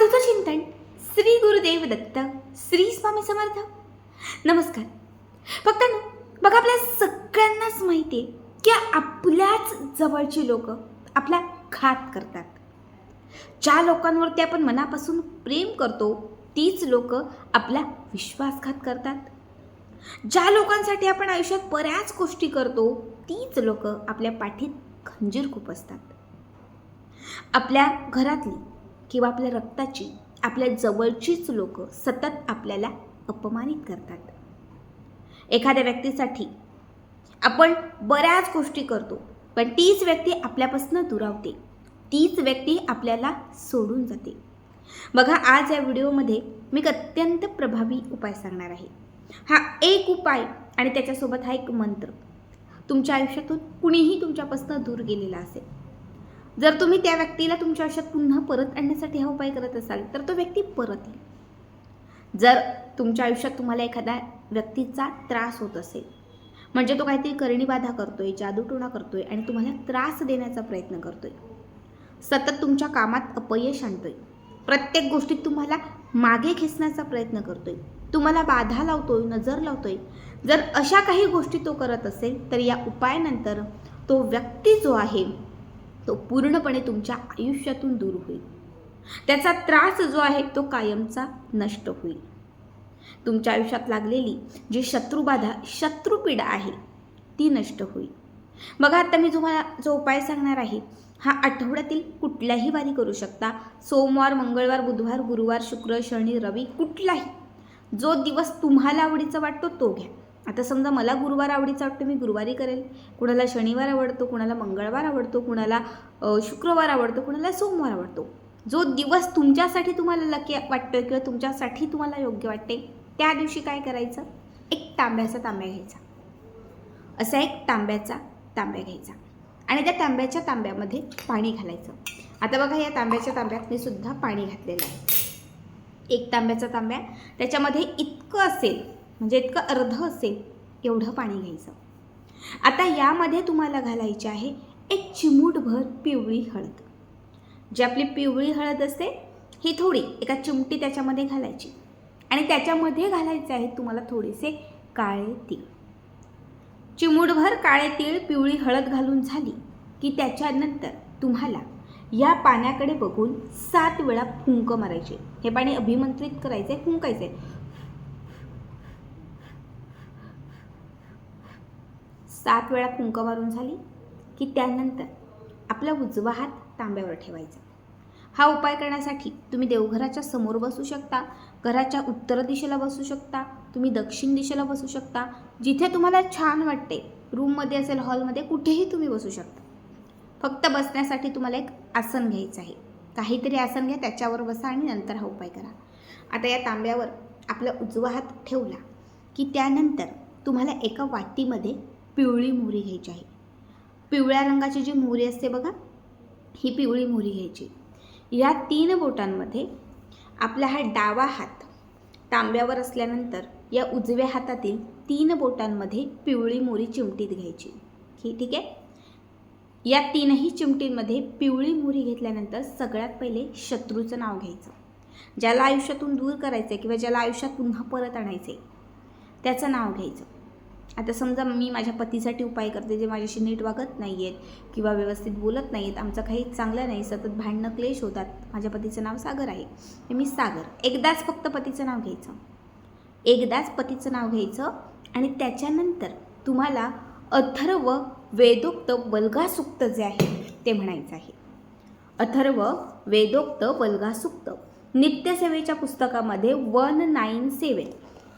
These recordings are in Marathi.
साधूचं चिंतन श्री गुरुदेव दत्त श्री स्वामी समर्थ. नमस्कार. फक्त ना बघा आपल्या सगळ्यांनाच माहिती आहे की आपल्याच जवळची लोक आपला घात करतात. ज्या लोकांवरती आपण मनापासून प्रेम करतो तीच लोक आपला विश्वासघात करतात. ज्या लोकांसाठी आपण आयुष्यात बऱ्याच गोष्टी करतो तीच लोक आपल्या पाठीत खंजीर खूप असतात. आपल्या घरातली किंवा आपल्या रक्ताची आपल्या जवळचीच लोक सतत आपल्याला अपमानित करतात. एखाद्या व्यक्तीसाठी आपण बऱ्याच गोष्टी करतो पण तीच व्यक्ती आपल्यापासून दुरावते. तीच व्यक्ती आपल्याला सोडून जाते. बघा आज या व्हिडिओमध्ये मी एक अत्यंत प्रभावी उपाय सांगणार आहे. हा एक उपाय आणि त्याच्यासोबत हा एक मंत्र. तुमच्या आयुष्यातून कुणीही तुमच्यापासून दूर गेलेला असेल जर तुम्ही त्या व्यक्तीला तुमच्या आयुष्यात पुन्हा परत आणण्यासाठी हा उपाय करत असाल तर तो व्यक्ती परत येईल. जर तुमच्या आयुष्यात तुम्हाला एखाद्या व्यक्तीचा त्रास होत असेल म्हणजे तो काहीतरी करणीबाधा करतो करतोय जादूटोणा करतोय आणि तुम्हाला त्रास देण्याचा प्रयत्न करतोय सतत तुमच्या कामात अपयश आणतोय प्रत्येक गोष्टीत तुम्हाला मागे खेचण्याचा प्रयत्न करतोय तुम्हाला बाधा लावतोय नजर लावतोय जर अशा काही गोष्टी तो करत असेल तर या उपायानंतर तो व्यक्ती जो आहे तो पूर्णपणे तुमच्या आयुष्यातून दूर होईल. त्याचा त्रास जो आहे तो कायमचा नष्ट होईल. तुमच्या आयुष्यात लागलेली जी शत्रुबाधा शत्रुपीडा आहे ती नष्ट होईल. बघा आता मी तुम्हाला जो उपाय सांगणार आहे हा आठवड्यातील कुठल्याही वारी करू शकता. सोमवार मंगळवार बुधवार गुरुवार शुक्र शनी रवी कुठलाही. जो दिवस तुम्हाला आवडीचा वाटतो तो घ्या. आता समजा मला गुरुवार आवडीचा वाटतो मी गुरुवारी करेल. कुणाला शनिवार आवडतो कुणाला मंगळवार आवडतो कुणाला शुक्रवार आवडतो कुणाला सोमवार आवडतो. जो दिवस तुमच्यासाठी तुम्हाला लकी वाटतो किंवा तुमच्यासाठी तुम्हाला योग्य वाटते त्या दिवशी काय करायचं? एक तांब्याचा तांब्या घ्यायचा. असा एक तांब्याचा तांब्या घ्यायचा. आणि त्या तांब्याच्या तांब्यामध्ये पाणी घालायचं. आता बघा या तांब्याच्या तांब्यात मी सुद्धा पाणी घातलेलं आहे. एक तांब्याचा तांब्या. त्याच्यामध्ये इतकं असेल म्हणजे इतकं अर्ध असेल एवढं पाणी घ्यायचं. आता यामध्ये तुम्हाला घालायचे आहे एक चिमूटभर पिवळी हळद. जी आपली पिवळी हळद असते ही थोडी एका चिमटी त्याच्यामध्ये घालायची. आणि त्याच्यामध्ये घालायचे आहेत तुम्हाला थोडेसे काळे तीळ. चिमूटभर काळे तीळ पिवळी हळद घालून झाली की त्याच्यानंतर तुम्हाला या पाण्याकडे बघून सात वेळा फुंक मारायचे. हे पाणी अभिमंत्रित करायचे फुंकायचे सात वेळा कुंकू मारून झाली की त्यानंतर आपला उजवा हात तांब्यावर ठेवायचा. हा उपाय करण्यासाठी तुम्ही देवघराच्या समोर बसू शकता घराच्या उत्तर दिशेला बसू शकता तुम्ही दक्षिण दिशेला बसू शकता जिथे तुम्हाला छान वाटते रूममध्ये असेल हॉलमध्ये कुठेही तुम्ही बसू शकता. फक्त बसण्यासाठी तुम्हाला एक आसन घ्यायचं आहे. काहीतरी आसन घ्या त्याच्यावर बसा आणि नंतर हा उपाय करा. आता या तांब्यावर आपला उजवा हात ठेवला की त्यानंतर तुम्हाला एका वाटीमध्ये पिवळी मोहरी घ्यायची आहे. पिवळ्या रंगाची जी मोहरी असते बघा ही पिवळी मोहरी घ्यायची. या तीन बोटांमध्ये आपला हा डावा हात तांब्यावर असल्यानंतर या उजव्या हातातील तीन बोटांमध्ये पिवळी मोरी चिमटीत घ्यायची. की ठीक आहे? या तीनही चिमटींमध्ये पिवळी मोरी घेतल्यानंतर सगळ्यात पहिले शत्रूचं नाव घ्यायचं. ज्याला आयुष्यातून दूर करायचं आहे किंवा ज्याला आयुष्यात पुन्हा परत आणायचे त्याचं नाव घ्यायचं. आता समजा मी माझ्या पतीसाठी उपाय करते जे माझ्याशी नीट वागत नाही आहेत किंवा व्यवस्थित बोलत नाहीत आमचं काही चांगलं नाही सतत भांडणं क्लेश होतात. माझ्या पतीचं नाव सागर आहे. तर मी सागर. एकदाच फक्त पतीचं नाव घ्यायचं. एकदाच पतीचं नाव घ्यायचं आणि त्याच्यानंतर तुम्हाला अथर्व वेदोक्त बलगासुक्त जे आहे ते म्हणायचं आहे. अथर्व वेदोक्त बलगासुक्त. नित्यसेवेच्या पुस्तकामध्ये वन नाईन सेवन.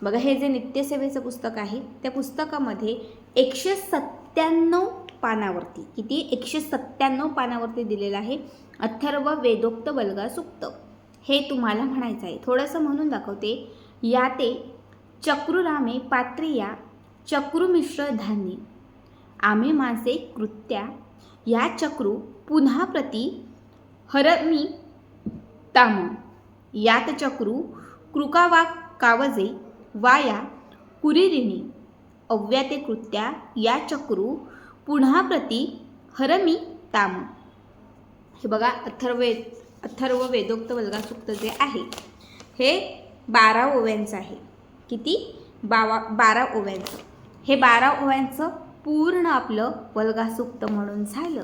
बघा हे जे नित्यसेवेचं पुस्तक आहे त्या पुस्तकामध्ये एकशे सत्त्याण्णव पानावरती किती? एकशे सत्त्याण्णव पानावरती दिलेलं आहे अथर्व वेदोक्त वल्गासुक्त हे तुम्हाला म्हणायचं आहे. थोडंसं म्हणून दाखवते. या ते चक्रुरामे पात्रिया चक्रुमिश्र धान्य आम्ही मासे कृत्या या चक्रू पुन्हा प्रती हरमी ताम यात चक्रू कृकावा कावजे वाया कुरिरिणी अव्याते कृत्या या चक्रू पुन्हा प्रती हरमी ताम. हे बघा अथर्वेद अथर्व वेदोक्त वल्गासुक्त जे आहे हे बारा ओव्यांचं आहे. किती? बावा बारा ओव्यांचं. हे बारा ओव्यांचं पूर्ण आपलं वल्गासुक्त म्हणून झालं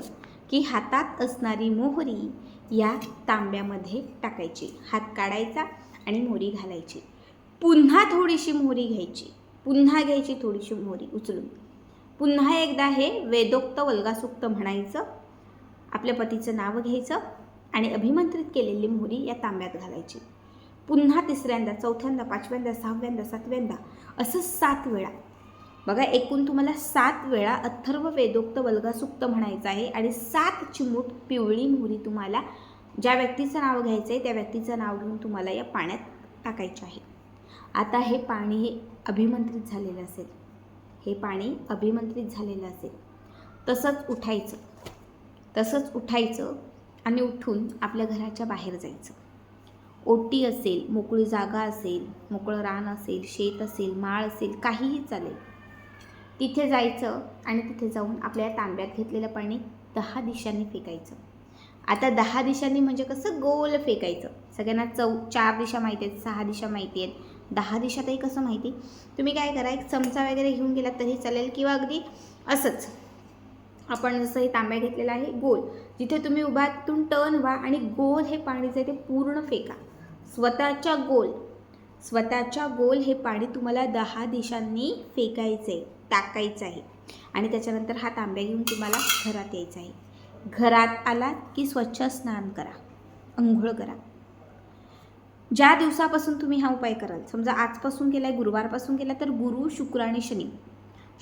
की हातात असणारी मोहरी या तांब्यामध्ये टाकायची. हात काढायचा आणि मोहरी घालायची. पुन्हा थोडीशी मोहरी घ्यायची. पुन्हा घ्यायची थोडीशी मोहरी उचलून. पुन्हा एकदा हे वेदोक्त वल्गासुक्त म्हणायचं. आपल्या पतीचं नाव घ्यायचं आणि अभिमंत्रित केलेली मोहरी या तांब्यात घालायची. पुन्हा तिसऱ्यांदा चौथ्यांदा पाचव्यांदा सहाव्यांदा सातव्यांदा असं सात वेळा. बघा एकूण तुम्हाला सात वेळा अथर्व वेदोक्त वल्गासुक्त म्हणायचं आहे आणि सात चिमूट पिवळी मोहरी तुम्हाला ज्या व्यक्तीचं नाव घ्यायचं आहे त्या व्यक्तीचं नाव घेऊन तुम्हाला या पाण्यात टाकायचे आहे. आता हे पाणी हे अभिमंत्रित झालेलं असेल. हे पाणी अभिमंत्रित झालेलं असेल. तसंच उठायचं. तसंच उठायचं आणि उठून आपल्या घराच्या बाहेर जायचं. ओटी असेल मोकळी जागा असेल मोकळं रान असेल शेत असेल माळ असेल काहीही चालेल. तिथे जायचं आणि तिथे जाऊन आपल्या तांब्यात घेतलेलं पाणी दहा दिशांनी फेकायचं. आता दहा दिशांनी म्हणजे कसं? गोल फेकायचं. सगळ्यांना चौ चार दिशा माहिती आहेत सहा दिशा माहिती आहेत. दहा दिशातही कसं माहिती? तुम्ही काय करा एक चमचा वगैरे घेऊन गेलात तरी चालेल किंवा अगदी असंच. आपण जसं हे तांब्या घेतलेला आहे गोल. जिथे तुम्ही उभा आहात, टर्न व्हा आणि गोल हे पाणी जे आहे ते पूर्ण फेका. स्वतःच्या गोल. स्वतःच्या गोल हे पाणी तुम्हाला दहा दिशांनी फेकायचं आहे टाकायचं आहे आणि त्याच्यानंतर हा तांब्या घेऊन तुम्हाला घरात यायचं आहे घरात आलात की स्वच्छ स्नान करा. अंघोळ करा. ज्या दिवसापासून तुम्ही हा उपाय कराल समजा आजपासून केला आहे गुरुवारपासून केला तर गुरु शुक्र आणि शनी.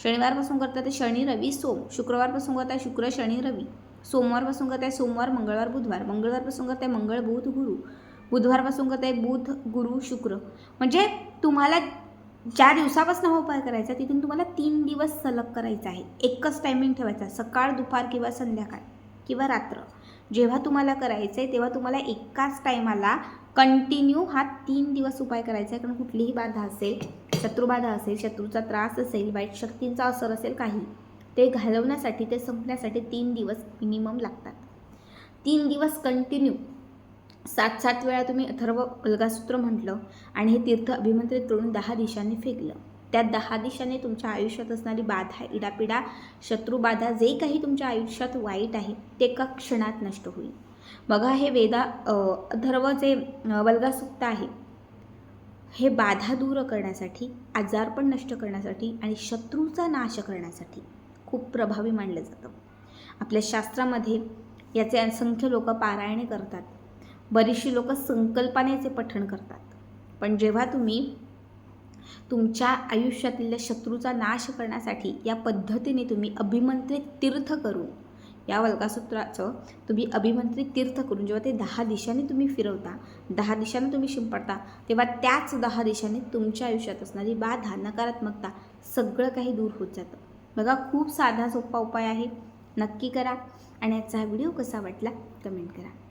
शनिवारपासून करता ते शनी रवी सोम. शुक्रवारपासून करताय शुक्र शनी रवी. सोमवारपासून करताय सोमवार मंगळवार बुधवार. मंगळवारपासून करताय मंगळ बुध गुरु. बुधवारपासून करताय बुध गुरु शुक्र. म्हणजे तुम्हाला ज्या दिवसापासून हा उपाय करायचा तिथून तुम्हाला तीन दिवस सलग करायचा आहे. एकच टायमिंग ठेवायचा सकाळ दुपार किंवा संध्याकाळ. किंवा रात्र. जेव्हा तुम्हाला करायचं आहे तेव्हा तुम्हाला एकाच टायमाला कंटिन्यू हा तीन दिवस उपाय करायचा आहे कारण कुठलीही बाधा असेल शत्रुबाधा असेल शत्रूचा त्रास असेल वाईट शक्तींचा असर असेल काही ते घालवण्यासाठी ते संपण्यासाठी तीन दिवस मिनिमम लागतात. तीन दिवस कंटिन्यू सात सात वेळा तुम्ही अथर्व अलगासूत्र म्हटलं आणि हे तीर्थ अभिमंत्रित करून दहा दिशांनी फेकलं. त्या दहा दिशाने तुमच्या आयुष्यात असणारी बाधा इडापिडा शत्रुबाधा जे काही तुमच्या आयुष्यात वाईट आहे ते एका क्षणात नष्ट होईल. बघा हे वेदा अ, अथर्व जे अ, वल्गासुक्त आहे हे बाधा दूर करण्यासाठी आजारपण नष्ट करण्यासाठी आणि शत्रूचा नाश करण्यासाठी खूप प्रभावी मानलं जातं. आपल्या शास्त्रामध्ये याचे असंख्य लोक पारायणे करतात. बरीचशी लोक संकल्पनेचे पठण करतात. पण जेव्हा तुम्ही तुमच्या आयुष्यातील शत्रूचा नाश करण्यासाठी या पद्धतीने तुम्ही अभिमंत्रित तीर्थ करून या वल्गासूत्राचं तुम्ही अभिमंत्रित तीर्थ करून जेव्हा ते दहा दिशांनी तुम्ही फिरवता दहा दिशांनी तुम्ही शिंपडता तेव्हा त्याच दहा दिशांनी तुमच्या आयुष्यात असणारी बाधा नकारात्मकता सगळं काही दूर होत जातं. बघा खूप साधा सोपा उपाय आहे. नक्की करा. आणि याचा हा व्हिडिओ कसा वाटला कमेंट करा.